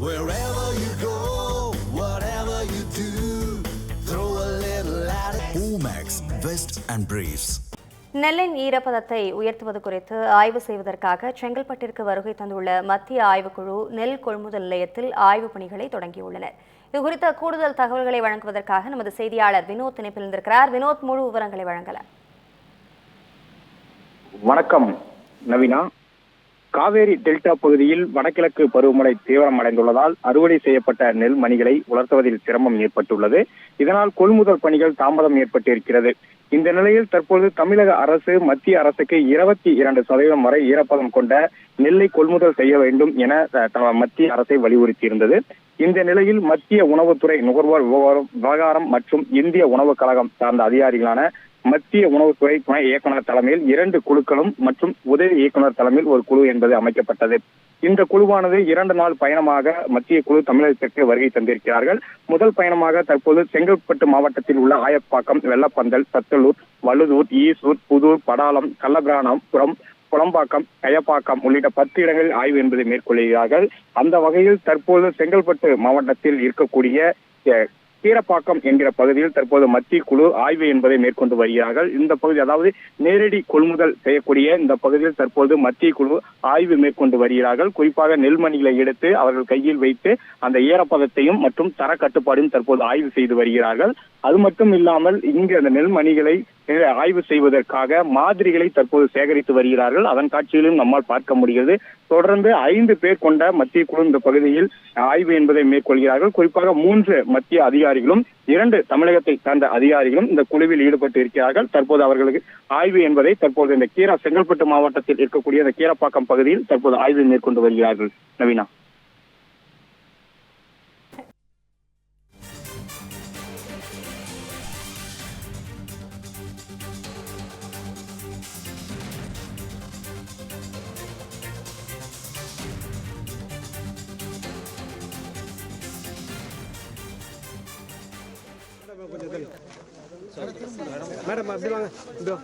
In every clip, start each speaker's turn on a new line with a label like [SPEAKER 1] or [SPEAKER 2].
[SPEAKER 1] Wherever you go, whatever you do, throw a little at it. Omax, Vest and Briefs.
[SPEAKER 2] நெல்லின் ஈரப்பதத்தை உயர்த்துவது குறித்து ஆய்வு செய்வதற்காக செங்கல்பட்டிற்கு வருகை தந்துள்ள மத்திய ஆய்வுக்குழு நெல் கொள்முதல் நிலையத்தில் ஆய்வுப் பணிகளை தொடங்கியுள்ளனர் இது குறித்த கூடுதல் தகவல்களை வழங்குவதற்காக நமது செய்தியாளர் வினோத் இணைப்பில் இருந்திருக்கிறார் வினோத் முழு விவரங்களை வழங்கலாம்
[SPEAKER 3] வணக்கம் நவீனா காவேரி டெல்டா பகுதியில் வடகிழக்கு பருவமழை தீவிரமடைந்துள்ளதால் அறுவடை செய்யப்பட்ட நெல் மணிகளை உலர்த்துவதில் சிரமம் ஏற்பட்டுள்ளது. இதனால் கொள்முதல் பணிகள் தாமதம் ஏற்பட்டிருக்கிறது. இந்த நிலையில் தற்போது தமிழக அரசு மத்திய அரசுக்கு இருபத்தி இரண்டு சதவீதம் வரை ஈரப்பதம் கொண்ட நெல்லை கொள்முதல் செய்ய வேண்டும் என த- மத்திய அரசை வலியுறுத்தியிருந்தது. இந்த நிலையில் மத்திய உணவுத்துறை நுகர்வோர் விவகாரம் விவகாரம் மற்றும் இந்திய உணவுக் கழகம் சார்ந்த அதிகாரிகளான மத்திய உணவுத்துறை துணை இயக்குனர் தலைமையில் இரண்டு குழுக்களும் மற்றும் உதவி இயக்குனர் தலைமையில் ஒரு குழு என்பது அமைக்கப்பட்டது. இந்த குழுவானது இரண்டு நாள் பயணமாக மத்திய குழு தமிழகத்திற்கு வருகை தந்திருக்கிறார்கள். முதல் பயணமாக தற்போது செங்கல்பட்டு மாவட்டத்தில் உள்ள ஆயப்பாக்கம் வெள்ளப்பந்தல் சத்தலூர் வழுதூர் ஈசூர் புதூர் படாலம் புறம் குளம்பாக்கம் கயப்பாக்கம் உள்ளிட்ட பத்து இடங்களில் ஆய்வு என்பதை மேற்கொள்கிறார்கள். அந்த வகையில் தற்போது செங்கல்பட்டு மாவட்டத்தில் இருக்கக்கூடிய கீரப்பாக்கம் என்கிற பகுதியில் தற்போது மத்திய குழு ஆய்வு என்பதை மேற்கொண்டு வருகிறார்கள். இந்த பகுதி அதாவது நேரடி கொள்முதல் செய்யக்கூடிய இந்த பகுதியில் தற்போது மத்திய குழு ஆய்வு மேற்கொண்டு வருகிறார்கள். குறிப்பாக நெல்மணிகளை எடுத்து அவர்கள் கையில் வைத்து அந்த ஈரப்பதத்தையும் மற்றும் தர தற்போது ஆய்வு செய்து வருகிறார்கள். அது மட்டும் இல்லாமல் இங்கு அந்த நெல்மணிகளை ஆய்வு செய்வதற்காக மாதிரிகளை தற்போது சேகரித்து வருகிறார்கள். அதன் காட்சிகளையும் நம்மால் பார்க்க முடிகிறது. தொடர்ந்து ஐந்து பேர் கொண்ட மத்திய குழு இந்த பகுதியில் ஆய்வு என்பதை மேற்கொள்கிறார்கள். குறிப்பாக மூன்று மத்திய அதிகாரிகளும் இரண்டு தமிழகத்தை சார்ந்த அதிகாரிகளும் இந்த குழுவில் ஈடுபட்டு இருக்கிறார்கள். தற்போது அவர்களுக்கு ஆய்வு என்பதை தற்போது இந்த கீரா செங்கல்பட்டு மாவட்டத்தில் இருக்கக்கூடிய இந்த கீரப்பாக்கம் பகுதியில் தற்போது ஆய்வு மேற்கொண்டு வருகிறார்கள். நவீனா.
[SPEAKER 4] மேடம் அப்படி வாங்க இப்படி வாங்க.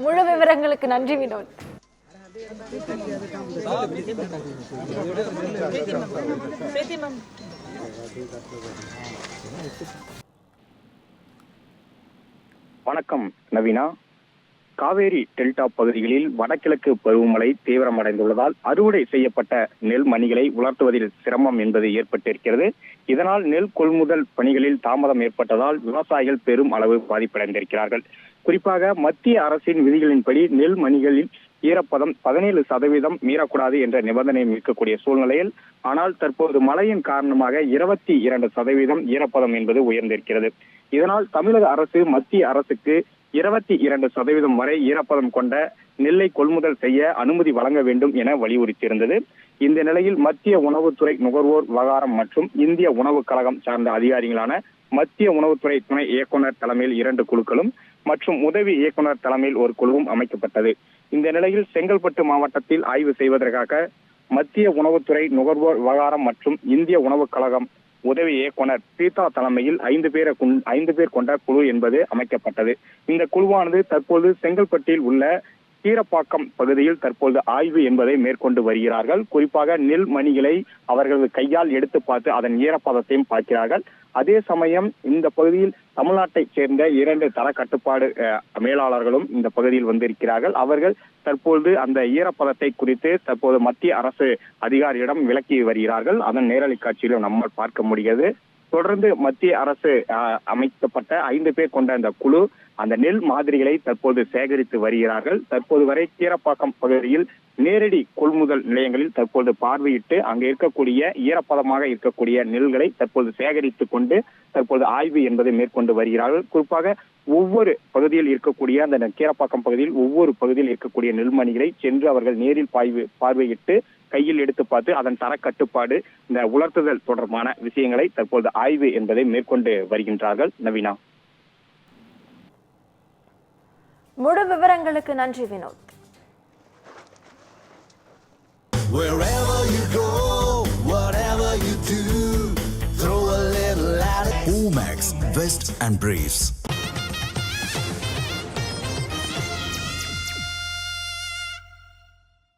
[SPEAKER 2] முழு விவரங்களுக்கு நன்றி வினோத்
[SPEAKER 3] வணக்கம் நவீனா. காவேரி டெல்டா பகுதிகளில் வடகிழக்கு பருவமழை தீவிரமடைந்துள்ளதால் அறுவடை செய்யப்பட்ட நெல் மணிகளை உலர்த்துவதில் சிரமம் என்பது ஏற்பட்டிருக்கிறது. இதனால் நெல் கொள்முதல் பணிகளில் தாமதம் ஏற்பட்டதால் விவசாயிகள் பெரும் அளவு பாதிப்படைந்திருக்கிறார்கள். குறிப்பாக மத்திய அரசின் விதிகளின்படி நெல் மணிகளில் ஈரப்பதம் பதினேழு சதவீதம் மீறக்கூடாது என்ற நிபந்தனை இருக்கக்கூடிய சூழ்நிலையில் ஆனால் தற்போது மழையின் காரணமாக இருபத்தி இரண்டு சதவீதம் ஈரப்பதம் என்பது உயர்ந்திருக்கிறது. இதனால் தமிழக அரசு மத்திய அரசுக்கு இருபத்தி இரண்டு சதவீதம் வரை ஈரப்பதம் கொண்ட நெல்லை கொள்முதல் செய்ய அனுமதி வழங்க வேண்டும் என வலியுறுத்தியிருந்தது. இந்த நிலையில் மத்திய உணவுத்துறை நுகர்வோர் விவகாரம் மற்றும் இந்திய உணவுக் கழகம் சார்ந்த அதிகாரிகளான மத்திய உணவுத்துறை துணை இயக்குனர் தலைமையில் இரண்டு குழுக்களும் மற்றும் உதவி இயக்குனர் தலைமையில் ஒரு குழுவும் அமைக்கப்பட்டது. இந்த நிலையில் செங்கல்பட்டு மாவட்டத்தில் ஆய்வு செய்வதற்காக மத்திய உணவுத்துறை நுகர்வோர் விவகாரம் மற்றும் இந்திய உணவுக் கழகம் உதவி இயக்குனர் சீதா தலைமையில் ஐந்து பேரை கொண்- ஐந்து பேர் கொண்ட குழு என்பது அமைக்கப்பட்டது. இந்த குழுவானது தற்போது செங்கல்பட்டில் உள்ள கீரப்பாக்கம் பகுதியில் தற்போது ஆய்வு என்பதை மேற்கொண்டு வருகிறார்கள். குறிப்பாக நெல் மணிகளை அவர்களது கையால் எடுத்து பார்த்து அதன் ஈரப்பதத்தையும் பார்க்கிறார்கள். அதே சமயம் இந்த பகுதியில் தமிழ்நாட்டைச் சேர்ந்த இரண்டு தர கட்டுப்பாடு அஹ், மேலாளர்களும் இந்த பகுதியில் வந்திருக்கிறார்கள். அவர்கள் தற்போது அந்த ஈரப்பதத்தை குறித்து தற்போது மத்திய அரசு அதிகாரியிடம் விளக்கி வருகிறார்கள். அதன் நேரலை காட்சியிலும் நம்மால் பார்க்க முடிகிறது. தொடர்ந்து மத்திய அரசு அமைக்கப்பட்ட ஐந்து பேர் கொண்ட அந்த குழு அந்த நெல் மாதிரிகளை தற்போது சேகரித்து வருகிறார்கள். தற்போது வரை கீரப்பாக்கம் பகுதியில் நேரடி கொள்முதல் நிலையங்களில் தற்போது பார்வையிட்டு அங்கே இருக்கக்கூடிய ஈரப்பதமாக இருக்கக்கூடிய நெல்களை தற்போது சேகரித்துக் கொண்டு தற்போது ஆய்வு என்பதை மேற்கொண்டு வருகிறார்கள். குறிப்பாக ஒவ்வொரு பகுதியில் இருக்கக்கூடிய அந்த கீரப்பாக்கம் பகுதியில் ஒவ்வொரு பகுதியில் இருக்கக்கூடிய நெல்மணிகளை சென்று அவர்கள் நேரில் பாய்வு பார்வையிட்டு கையில் எடுத்து பார்த்து அதன் தர கட்டுப்பாடு இந்த உலர்த்துதல் தொடர்பான விஷயங்களை தற்போது ஆய்வு என்பதை மேற்கொண்டு வருகின்றார்கள். நவீனா.
[SPEAKER 2] முழு விவரங்களுக்கு நன்றி Vinod.
[SPEAKER 1] Wherever you go, whatever you do, throw a little at Omax, Vest and Briefs.